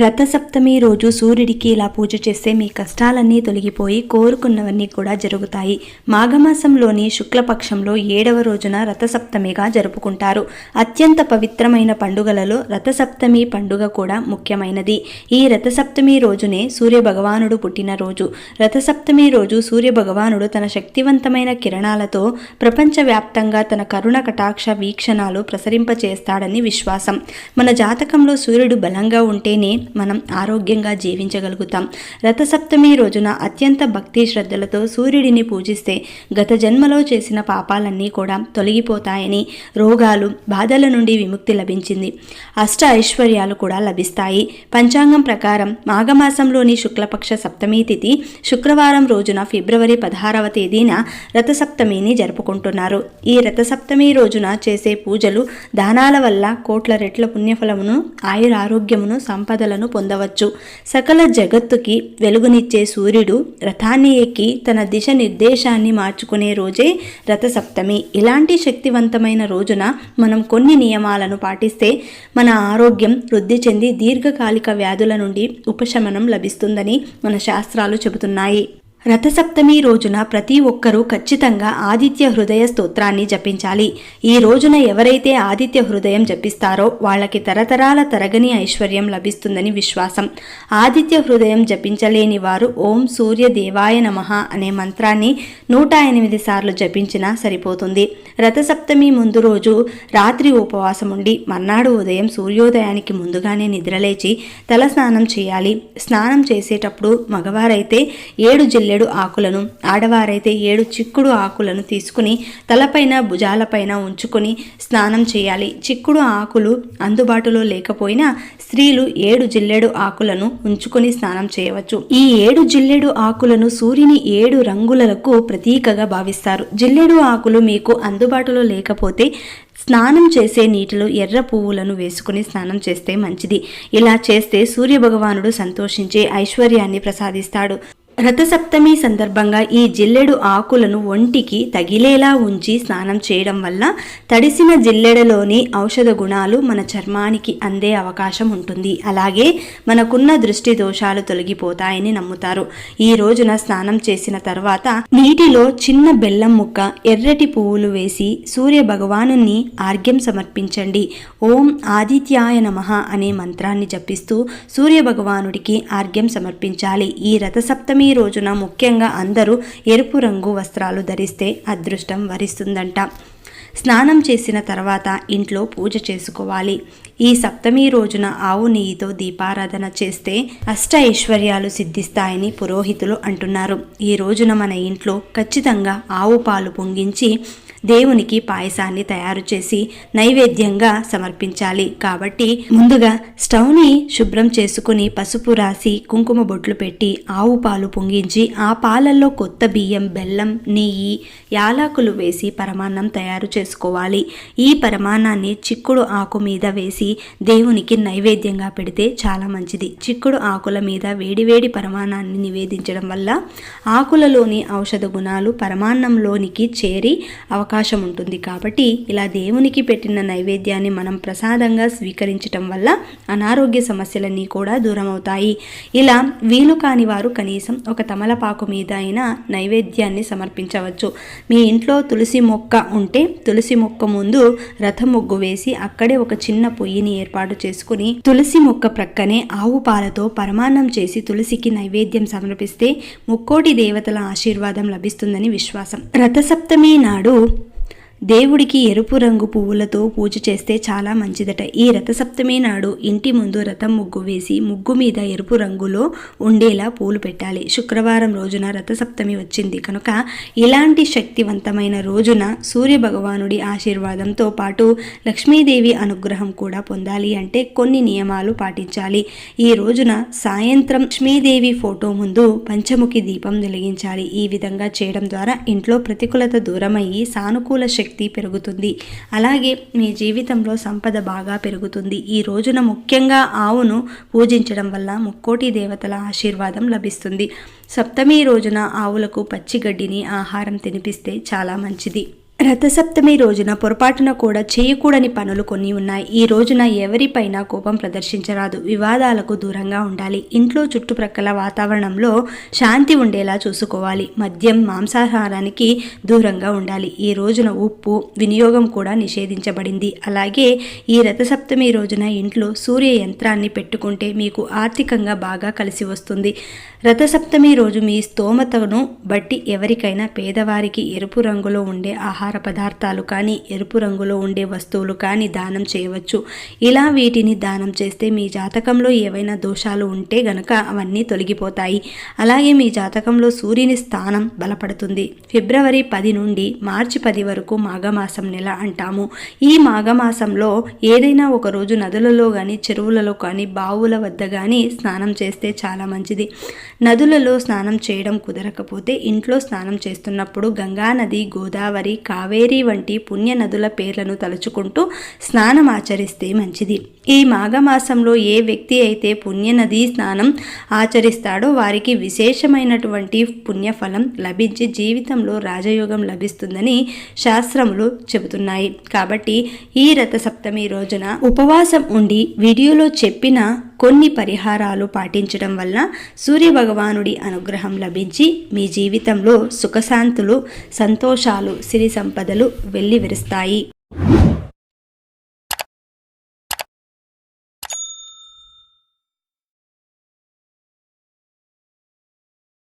రథసప్తమి రోజు సూర్యుడికి ఇలా పూజ చేస్తే మీ కష్టాలన్నీ తొలగిపోయి కోరుకున్నవన్నీ కూడా జరుగుతాయి. మాఘమాసంలోని శుక్లపక్షంలో ఏడవ రోజున రథసప్తమిగా జరుపుకుంటారు. అత్యంత పవిత్రమైన పండుగలలో రథసప్తమి పండుగ కూడా ముఖ్యమైనది. ఈ రథసప్తమి రోజునే సూర్య భగవానుడు పుట్టినరోజు. రథసప్తమి రోజు సూర్య భగవానుడు తన శక్తివంతమైన కిరణాలతో ప్రపంచవ్యాప్తంగా తన కరుణ కటాక్ష వీక్షణాలు ప్రసరింపచేస్తాడని విశ్వాసం. మన జాతకంలో సూర్యుడు బలంగా ఉంటేనే మనం ఆరోగ్యంగా జీవించగలుగుతాం. రథసప్తమి రోజున అత్యంత భక్తి శ్రద్ధలతో సూర్యుడిని పూజిస్తే గత జన్మలో చేసిన పాపాలన్నీ కూడా తొలగిపోతాయని రోగాలు బాధల నుండి విముక్తి లభించింది. అష్ట ఐశ్వర్యాలు కూడా లభిస్తాయి. పంచాంగం ప్రకారం మాఘమాసంలోని శుక్లపక్ష సప్తమి తిథి శుక్రవారం రోజున ఫిబ్రవరి పదహారవ తేదీన రథసప్తమిని జరుపుకుంటున్నారు. ఈ రథసప్తమి రోజున చేసే పూజలు దానాల వల్ల కోట్ల రెట్ల పుణ్యఫలమును ఆయురారోగ్యమును సంపదల ఫలితాలను పొందవచ్చు. సకల జగత్తుకి వెలుగునిచ్చే సూర్యుడు రథాన్ని ఎక్కి తన దిశ నిర్దేశాన్ని మార్చుకునే రోజే రథసప్తమి. ఇలాంటి శక్తివంతమైన రోజున మనం కొన్ని నియమాలను పాటిస్తే మన ఆరోగ్యం వృద్ధి చెంది దీర్ఘకాలిక వ్యాధుల నుండి ఉపశమనం లభిస్తుందని మన శాస్త్రాలు చెబుతున్నాయి. రథసప్తమి రోజున ప్రతి ఒక్కరూ ఖచ్చితంగా ఆదిత్య హృదయ స్తోత్రాన్ని జపించాలి. ఈ రోజున ఎవరైతే ఆదిత్య హృదయం జపిస్తారో వాళ్ళకి తరతరాల తరగని ఐశ్వర్యం లభిస్తుందని విశ్వాసం. ఆదిత్య హృదయం జపించలేని వారు ఓం సూర్య దేవాయ నమః అనే మంత్రాన్ని నూట ఎనిమిది సార్లు జపించినా సరిపోతుంది. రథసప్తమి ముందు రోజు రాత్రి ఉపవాసం ఉండి మర్నాడు ఉదయం సూర్యోదయానికి ముందుగానే నిద్రలేచి తల స్నానం చేయాలి. స్నానం చేసేటప్పుడు మగవారైతే ఏడు జిల్లెడు ఆకులను ఆడవారైతే ఏడు చిక్కుడు ఆకులను తీసుకుని తలపైన భుజాలపైన ఉంచుకొని స్నానం చేయాలి. చిక్కుడు ఆకులు అందుబాటులో లేకపోయినా స్త్రీలు ఏడు జిల్లెడు ఆకులను ఉంచుకొని స్నానం చేయవచ్చు. ఈ ఏడు జిల్లెడు ఆకులను సూర్యుని ఏడు రంగులకు ప్రతీకగా భావిస్తారు. జిల్లెడు ఆకులు మీకు అందుబాటులో లేకపోతే స్నానం చేసే నీటిలో ఎర్ర పువ్వులను వేసుకుని స్నానం చేస్తే మంచిది. ఇలా చేస్తే సూర్యభగవానుడు సంతోషించే ఐశ్వర్యాన్ని ప్రసాదిస్తాడు. రథసప్తమి సందర్భంగా ఈ జిల్లెడు ఆకులను ఒంటికి తగిలేలా ఉంచి స్నానం చేయడం వల్ల తడిసిన జిల్లెడలోని ఔషధ గుణాలు మన చర్మానికి అందే అవకాశం ఉంటుంది. అలాగే మనకున్న దృష్టి దోషాలు తొలగిపోతాయని నమ్ముతారు. ఈ రోజున స్నానం చేసిన తర్వాత నీటిలో చిన్న బెల్లం ముక్క ఎర్రటి పువ్వులు వేసి సూర్య భగవాను ఆర్ఘ్యం సమర్పించండి. ఓం ఆదిత్యాయ నమ అనే మంత్రాన్ని జపిస్తూ సూర్య భగవానుడికి ఆర్ఘ్యం సమర్పించాలి. ఈ రథసప్తమి రోజున ముఖ్యంగా అందరూ ఎరుపు రంగు వస్త్రాలు ధరిస్తే అదృష్టం వరిస్తుందంట. స్నానం చేసిన తర్వాత ఇంట్లో పూజ చేసుకోవాలి. ఈ సప్తమి రోజున ఆవు నెయ్యితో దీపారాధన చేస్తే అష్ట ఐశ్వర్యాలు సిద్ధిస్తాయని పురోహితులు అంటున్నారు. ఈ రోజున మన ఇంట్లో ఖచ్చితంగా ఆవు పాలు పొంగించి దేవునికి పాయసాన్ని తయారు చేసి నైవేద్యంగా సమర్పించాలి. కాబట్టి ముందుగా స్టవ్ని శుభ్రం చేసుకుని పసుపు రాసి కుంకుమ బొట్లు పెట్టి ఆవు పాలు పొంగించి ఆ పాలల్లో కొత్త బియ్యం బెల్లం నెయ్యి యాలకులు వేసి పరమాన్నం తయారు తయారు చేసుకోవాలి. ఈ పరిమాణాన్ని చిక్కుడు ఆకు మీద వేసి దేవునికి నైవేద్యంగా పెడితే చాలా మంచిది. చిక్కుడు ఆకుల మీద వేడివేడి పరిమాణాన్ని నివేదించడం వల్ల ఆకులలోని ఔషధ గుణాలు పరమాన్నంలోనికి చేరి అవకాశం ఉంటుంది. కాబట్టి ఇలా దేవునికి పెట్టిన నైవేద్యాన్ని మనం ప్రసాదంగా స్వీకరించటం వల్ల అనారోగ్య సమస్యలన్నీ కూడా దూరం అవుతాయి ఇలా వీలు కాని వారు కనీసం ఒక తమలపాకు మీద అయినా నైవేద్యాన్ని సమర్పించవచ్చు. మీ ఇంట్లో తులసి మొక్క ఉంటే తులసి మొక్క ముందు రథం ముగ్గు వేసి అక్కడే ఒక చిన్న పొయ్యిని ఏర్పాటు చేసుకుని తులసి మొక్క ప్రక్కనే ఆవు పాలతో పరమాన్నం చేసి తులసికి నైవేద్యం సమర్పిస్తే ముక్కోటి దేవతల ఆశీర్వాదం లభిస్తుందని విశ్వాసం. రథసప్తమి నాడు దేవుడికి ఎరుపు రంగు పువ్వులతో పూజ చేస్తే చాలా మంచిదట. ఈ రథసప్తమి నాడు ఇంటి ముందు రథం ముగ్గు వేసి ముగ్గు మీద ఎరుపు రంగులో ఉండేలా పూలు పెట్టాలి. శుక్రవారం రోజున రథసప్తమి వచ్చింది. కనుక ఇలాంటి శక్తివంతమైన రోజున సూర్య భగవానుడి ఆశీర్వాదంతో పాటు లక్ష్మీదేవి అనుగ్రహం కూడా పొందాలి అంటే కొన్ని నియమాలు పాటించాలి. ఈ రోజున సాయంత్రం లక్ష్మీదేవి ఫోటో ముందు పంచముఖి దీపం వెలిగించాలి. ఈ విధంగా చేయడం ద్వారా ఇంట్లో ప్రతికూలత దూరమయ్యి సానుకూల శక్తి పెరుగుతుంది. అలాగే మీ జీవితంలో సంపద బాగా పెరుగుతుంది. ఈ రోజున ముఖ్యంగా ఆవును పూజించడం వల్ల ముక్కోటి దేవతల ఆశీర్వాదం లభిస్తుంది. సప్తమి రోజున ఆవులకు పచ్చి గడ్డిని ఆహారం తినిపిస్తే చాలా మంచిది. రథసప్తమి రోజున పొరపాటున కూడా చేయకూడని పనులు కొన్ని ఉన్నాయి. ఈ రోజున ఎవరిపైన కోపం ప్రదర్శించరాదు. వివాదాలకు దూరంగా ఉండాలి. ఇంట్లో చుట్టుప్రక్కల వాతావరణంలో శాంతి ఉండేలా చూసుకోవాలి. మద్యం మాంసాహారానికి దూరంగా ఉండాలి. ఈ రోజున ఉప్పు వినియోగం కూడా నిషేధించబడింది. అలాగే ఈ రథసప్తమి రోజున ఇంట్లో సూర్య యంత్రాన్ని పెట్టుకుంటే మీకు ఆర్థికంగా బాగా కలిసి వస్తుంది. రథసప్తమి రోజు మీ స్తోమతను బట్టి ఎవరికైనా పేదవారికి ఎరుపు రంగులో ఉండే ఆహార పదార్థాలు కానీ ఎరుపు రంగులో ఉండే వస్తువులు కానీ దానం చేయవచ్చు. ఇలా వీటిని దానం చేస్తే మీ జాతకంలో ఏవైనా దోషాలు ఉంటే గనక అవన్నీ తొలగిపోతాయి. అలాగే మీ జాతకంలో సూర్యుని స్థానం బలపడుతుంది. ఫిబ్రవరి పది నుండి మార్చి పది వరకు మాఘమాసం నెల అంటాము. ఈ మాఘమాసంలో ఏదైనా ఒక రోజు నదులలో కానీ చెరువులలో కానీ బావుల వద్ద కానీ స్నానం చేస్తే చాలా మంచిది. నదులలో స్నానం చేయడం కుదరకపోతే ఇంట్లో స్నానం చేస్తున్నప్పుడు గంగా నది గోదావరి కావేరి వంటి పుణ్య నదుల పేర్లను తలుచుకుంటూ స్నానం ఆచరిస్తే మంచిది. ఈ మాఘమాసంలో ఏ వ్యక్తి అయితే పుణ్యనది స్నానం ఆచరిస్తాడో వారికి విశేషమైనటువంటి పుణ్యఫలం లభించి జీవితంలో రాజయోగం లభిస్తుందని శాస్త్రములు చెబుతున్నాయి. కాబట్టి ఈ రథ సప్తమి రోజున ఉపవాసం ఉండి వీడియోలో చెప్పిన కొన్ని పరిహారాలు పాటించడం వల్ల సూర్య భగవానుడి అనుగ్రహం లభించి మీ జీవితంలో సుఖశాంతులు సంతోషాలు సిరి సంపదలు వెల్లి విరుస్తాయి